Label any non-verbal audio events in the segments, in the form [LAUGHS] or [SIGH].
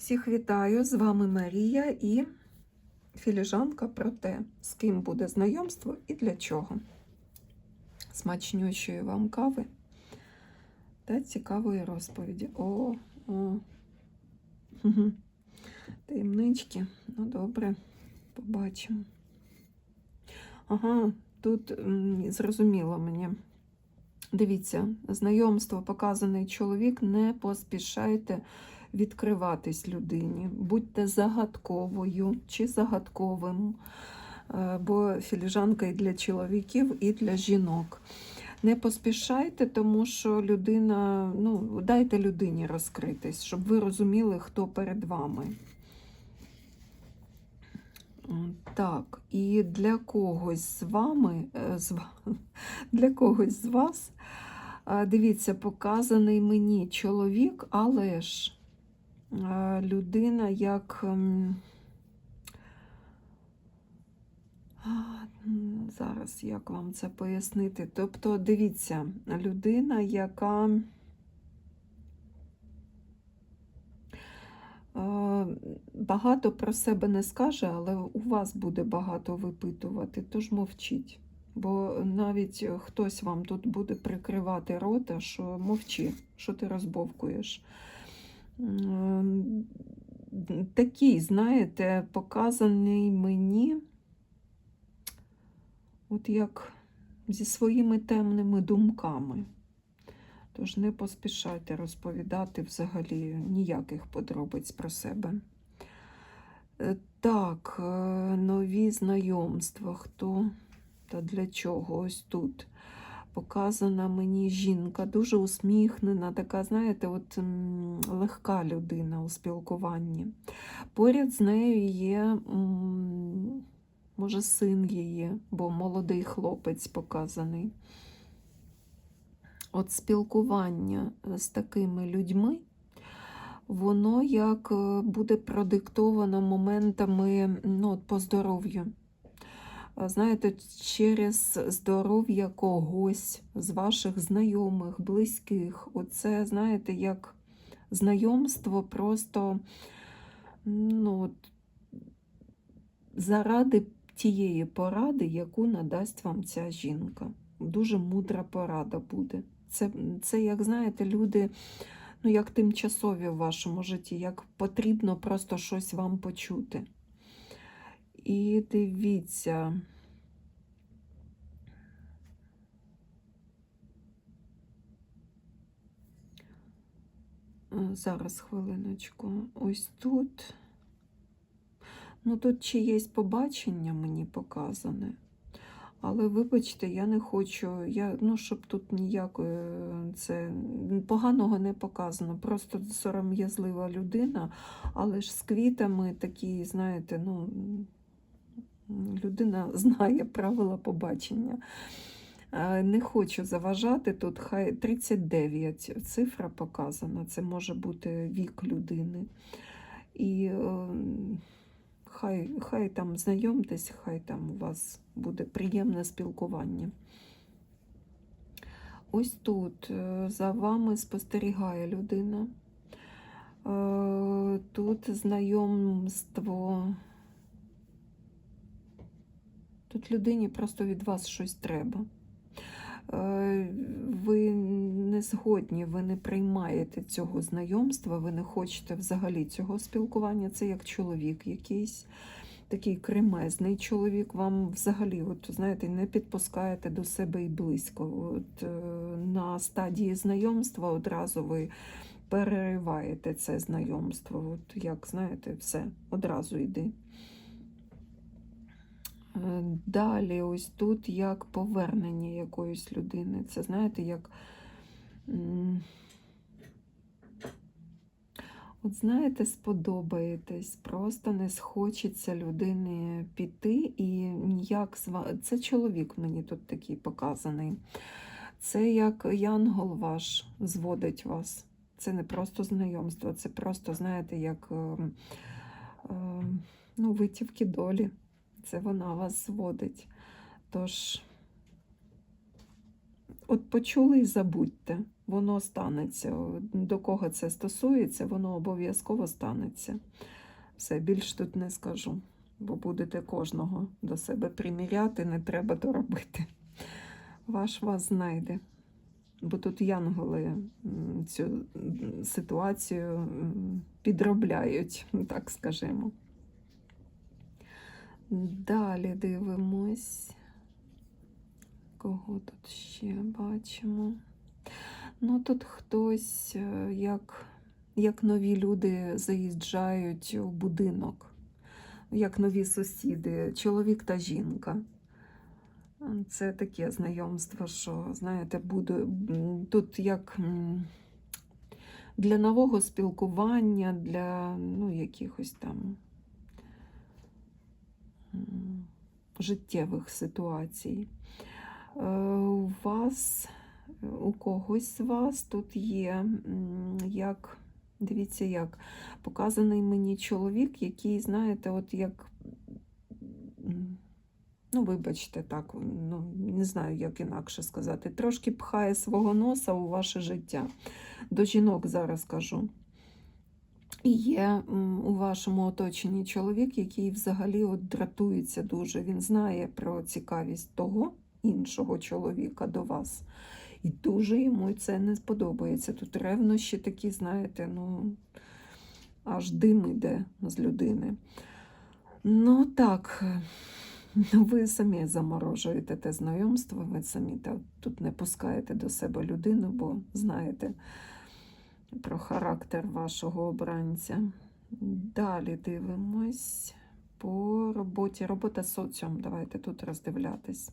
Всіх вітаю! З вами Марія і філіжанка про те, з ким буде знайомство і для чого. Смачнючої вам кави та цікавої розповіді. О, о. [LAUGHS] Таємнички. Ну, добре, побачимо. Ага, тут зрозуміло мені. Дивіться, знайомство, показаний чоловік, не поспішайте відкриватись людині, будьте загадковою чи загадковим, е, бо філіжанка і для чоловіків, і для жінок. Не поспішайте, тому що людина, ну, дайте людині розкритись, щоб ви розуміли, хто перед вами. Так, і для когось з вами, е, [LAUGHS] для когось з вас, е, дивіться, показаний мені чоловік, але ж людина як. ем, Зараз як вам це пояснити? Тобто, дивіться, людина, яка. Е, Багато про себе не скаже, але у вас буде багато випитувати, тож мовчіть. Бо навіть хтось вам тут буде прикривати рота, що мовчи, що ти розбовкуєш. Такий, знаєте, показаний мені, от як зі своїми темними думками. Тож не поспішайте розповідати взагалі ніяких подробиць про себе. Е, Так, е, нові знайомства. Хто та для чого? Ось тут. Показана мені жінка, дуже усміхнена, така, знаєте, от легка людина у спілкуванні. Поряд з нею є, може, син її, бо молодий хлопець показаний. От спілкування з такими людьми, воно як е, буде продиктовано моментами ну, по здоров'ю. Знаєте, через здоров'я когось з ваших знайомих, близьких. Оце, знаєте, як знайомство просто ну, заради тієї поради, яку надасть вам ця жінка. Дуже мудра порада буде. Це, це як знаєте, люди, ну, як тимчасові в вашому житті, як потрібно просто щось вам почути. І дивіться. Е, Зараз хвилиночку. Ось тут. Ну, тут чиєсь побачення мені показане. Але вибачте, я не хочу, я, ну, щоб тут ніякої це поганого не показано. Просто сором'язлива людина, але ж з квітами такі, знаєте, ну, людина [LAUGHS] знає правила побачення. Е, Не хочу заважати тут, хай 39 цифра показана, це може бути вік людини. І е, хай, хай там знайомтесь, хай там у вас буде приємне спілкування. Ось тут е, за вами спостерігає людина. Тут знайомство. Тут людині просто від вас щось треба. Е, Ви не згодні, ви не приймаєте цього знайомства, ви не хочете взагалі цього спілкування. Це як чоловік якийсь такий кремезний чоловік, вам взагалі, от, знаєте, не підпускаєте до себе і близько. От, е, На стадії знайомства одразу ви перериваєте це знайомство. От, як знаєте, все, одразу йди. Далі, ось тут як повернення якоїсь людини. Це знаєте, як. От знаєте, сподобаєтесь, просто не схочеться людини піти і ніяк Це чоловік мені тут такий показаний. Це як янгол ваш зводить вас. Це не просто знайомство, це просто, знаєте, як ем, ем, ну, витівки долі. Це вона вас зводить. Тож, от почули і забудьте. воно станеться. До кого це стосується, воно обов'язково станеться. Все, більш тут не скажу, бо будете кожного до себе приміряти, не треба то робити. Ваш вас знайде. Бо тут янголи цю ситуацію підробляють, так скажемо. Далі дивимось. Кого тут ще бачимо? Ну, тут хтось, е, як, як нові люди заїжджають у будинок, як нові сусіди, чоловік та жінка. Це таке знайомство, що, знаєте, буде тут як для нового спілкування, для ну, якихось там життєвих ситуацій. Е, У вас, у когось з вас тут є, як, дивіться, як показаний мені чоловік, який, знаєте, от як. Ну, вибачте, так, ну, не знаю, як інакше сказати. Трошки пхає свого носа у ваше життя. До жінок зараз кажу. Є у вашому оточенні чоловік, який взагалі от дратується дуже. Він знає про цікавість того іншого чоловіка до вас. І дуже йому це не сподобається. Тут ревнощі такі, знаєте, ну, аж дим іде з людини. Ну так, ви самі заморожуєте те знайомство, ви самі та, тут не пускаєте до себе людину, бо знаєте про характер вашого обранця. Далі дивимось по роботі. Робота з соціум. Давайте тут роздивлятись.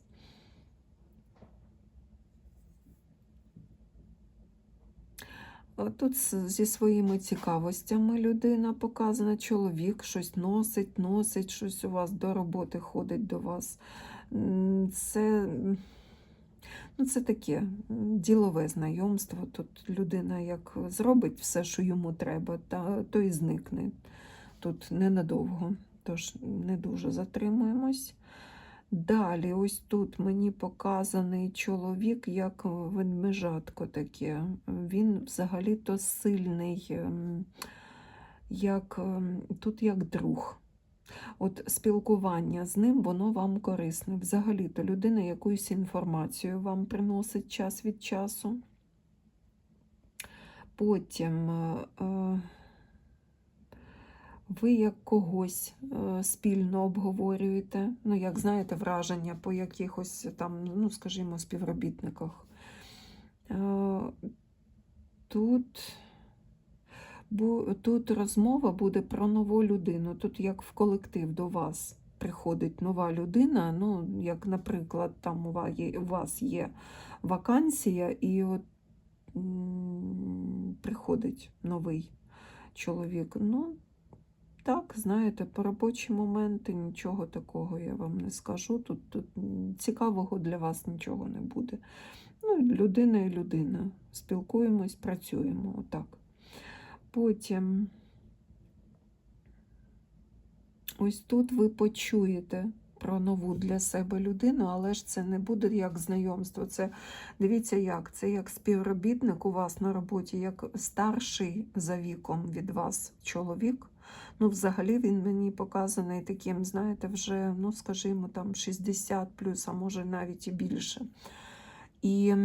Тут зі своїми цікавостями людина показана, чоловік щось носить, носить, щось у вас до роботи ходить до вас. Це, ну, це таке ділове знайомство. Тут людина як зробить все, що йому треба, та, то і зникне. Тут ненадовго, тож не дуже затримуємось. Далі, ось тут мені показаний чоловік, як ведмежатко таке. Він взагалі-то сильний, ем, як, ем, тут як друг. От спілкування з ним, воно вам корисне. Взагалі-то людина якусь інформацію вам приносить час від часу. Потім е, е, ви як когось е, спільно обговорюєте, ну, як знаєте, враження по якихось там, ну, скажімо, співробітниках. Тут, тут розмова буде про нову людину. Тут як в колектив до вас приходить нова людина. Ну, як, наприклад, там у вас є вакансія, і от приходить новий чоловік. Ну, так, знаєте, по робочі моменти нічого такого я вам не скажу. Тут, тут цікавого для вас нічого не буде. Ну, людина і людина. Спілкуємось, працюємо отак. Потім ось тут ви почуєте про нову для себе людину, але ж це не буде як знайомство. Це дивіться, як це як співробітник у вас на роботі, як старший за віком від вас чоловік. Ну, взагалі він мені показаний таким, знаєте, вже, ну, скажімо, там 60 плюс, а може навіть і більше. І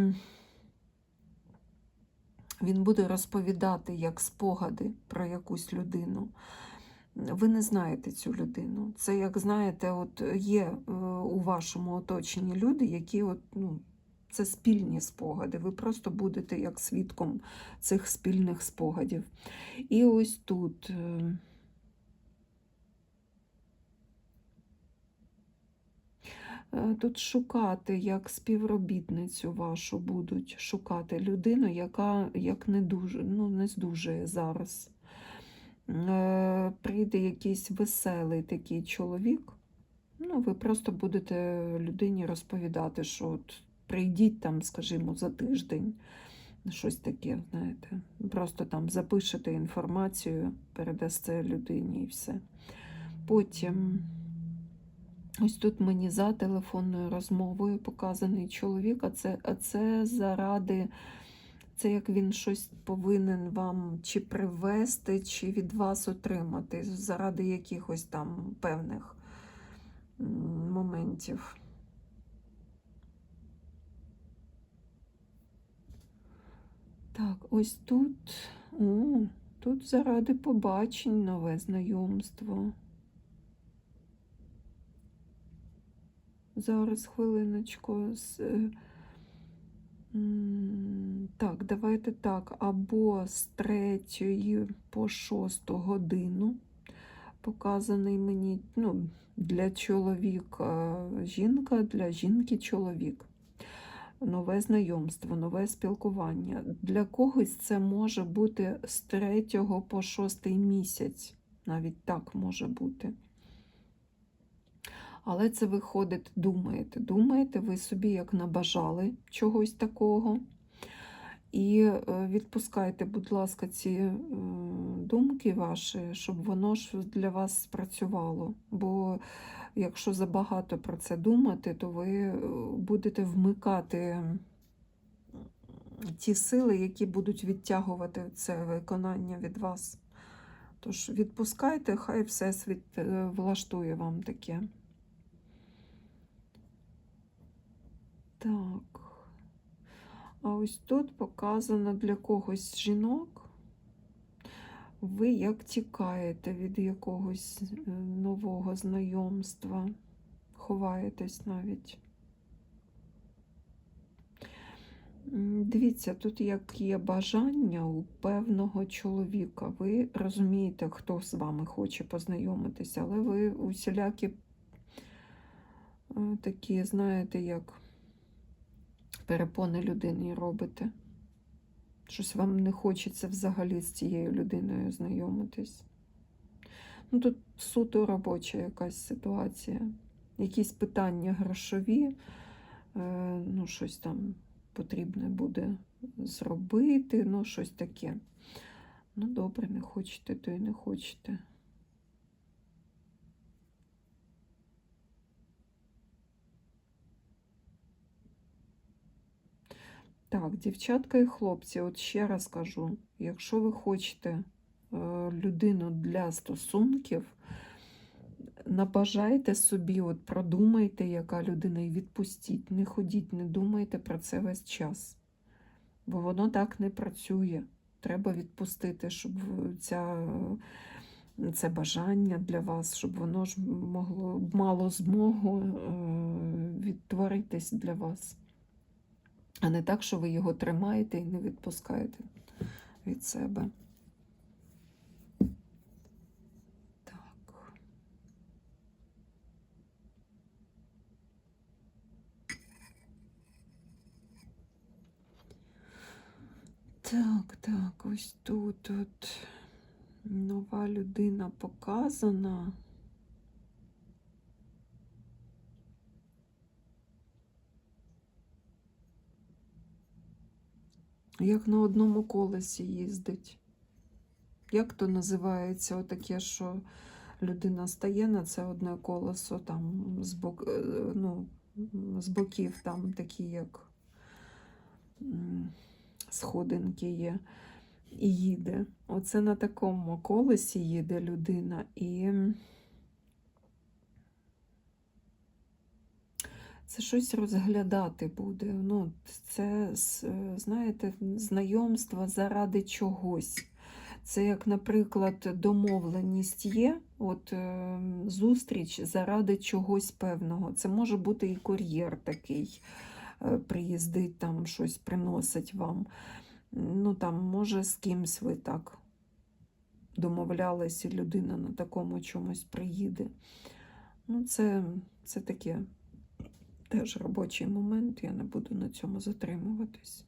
він буде розповідати як спогади про якусь людину. Ви не знаєте цю людину. Це, як знаєте, от є е, у вашому оточенні люди, які от, ну, це спільні спогади. Ви просто будете як свідком цих спільних спогадів. І ось тут. е, Е, Тут шукати як співробітницю вашу будуть шукати людину, яка як не дуже, ну, не здужує зараз. Е, Прийде якийсь веселий такий чоловік. Ну, ви просто будете людині розповідати, що от прийдіть там, скажімо, за тиждень. Щось таке, знаєте. Просто там запишете інформацію, передасте людині і все. Потім. Ось тут мені за телефонною розмовою показаний чоловік, а це, а це заради Це як він щось повинен вам чи привезти, чи від вас отримати заради якихось там певних моментів. Так, ось тут. О, тут заради побачень нове знайомство. Зараз хвилиночку. З, так, давайте так. Або з 3 по 6 годину показаний мені ну, для чоловіка жінка, для жінки чоловік. Нове знайомство, нове спілкування. Для когось це може бути з 3 по 6 місяць. Навіть так може бути. Але це виходить, думаєте. Думаєте, ви собі як набажали чогось такого. І е, відпускайте, будь ласка, ці е, думки ваші, щоб воно ж для вас спрацювало. Бо якщо забагато про це думати, то ви е, будете вмикати ті сили, які будуть відтягувати це виконання від вас. Тож відпускайте, хай Всесвіт влаштує вам таке. Так. А ось тут показано для когось жінок. Ви як тікаєте від якогось е, нового знайомства, ховаєтесь навіть. Дивіться, тут як є бажання у певного чоловіка. Ви розумієте, хто з вами хоче познайомитися, але ви усілякі е, такі, знаєте, як перепони людині робите. Щось вам не хочеться взагалі з цією людиною знайомитись. Ну, тут суто робоча якась ситуація. Якісь питання грошові, е, ну, щось там потрібне буде зробити, ну, щось таке. Ну, добре, не хочете, то й не хочете. Так, дівчатка і хлопці, от ще раз кажу, якщо ви хочете е, людину для стосунків, набажайте собі, от продумайте, яка людина, і відпустіть. Не ходіть, не думайте про це весь час. Бо воно так не працює. Треба відпустити, щоб ця, це бажання для вас, щоб воно ж могло мало змогу е, відтворитись для вас. А не так, що ви його тримаєте і не відпускаєте від себе. Так. Так, так, ось тут от нова людина показана. Як на одному колесі їздить. Як то називається отаке, що людина стає на це одне колесо, там з, бок, е, ну, з боків там такі, як сходинки є, і їде. Оце на такому колесі їде людина і. Це щось розглядати буде. Ну, це, знаєте, знайомство заради чогось. Це як, наприклад, домовленість є, от е, зустріч заради чогось певного. Це може бути і кур'єр такий, е, приїздить там щось приносить вам. Ну там, може, з кимсь ви так домовлялися, людина на такому чомусь приїде. Ну, це, це таке теж робочий момент, я не буду на цьому затримуватись.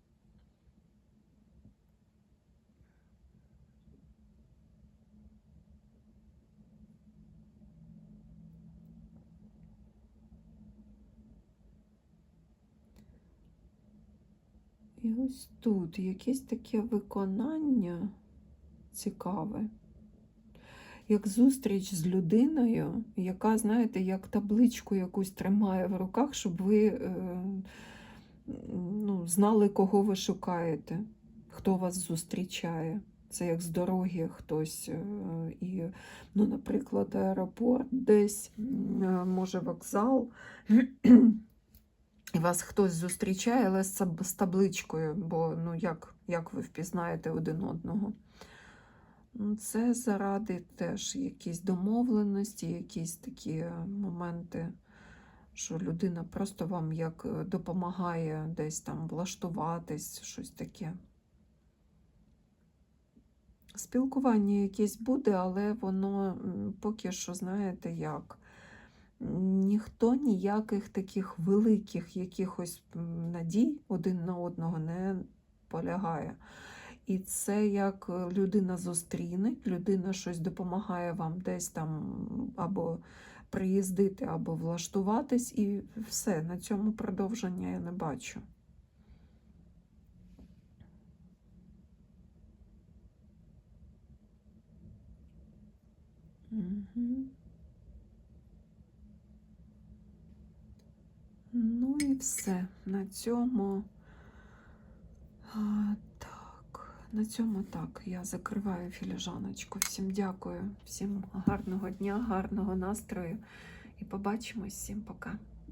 І ось тут якесь таке виконання цікаве. Як зустріч з людиною, яка, знаєте, як табличку якусь тримає в руках, щоб ви е, ну, знали, кого ви шукаєте. хто вас зустрічає. Це як з дороги хтось, е, і, ну, наприклад, аеропорт десь, е, може, вокзал, і вас хтось зустрічає, але з табличкою, бо ну, як, як ви впізнаєте один одного? Це заради теж якісь домовленості, якісь такі е, моменти, що людина просто вам як е, допомагає десь там влаштуватись, щось таке. Спілкування якесь буде, але воно поки що, знаєте, як. Ніхто ніяких таких великих якихось надій один на одного не полягає. І це як е, людина зустріне, людина щось допомагає вам десь там або приїздити, або влаштуватись, і все, на цьому продовження я не бачу. Мгм. Ну і все. На цьому. На цьому так. Я закриваю філіжаночку. Всім дякую, всім гарного дня, гарного настрою. І побачимось. Всім пока.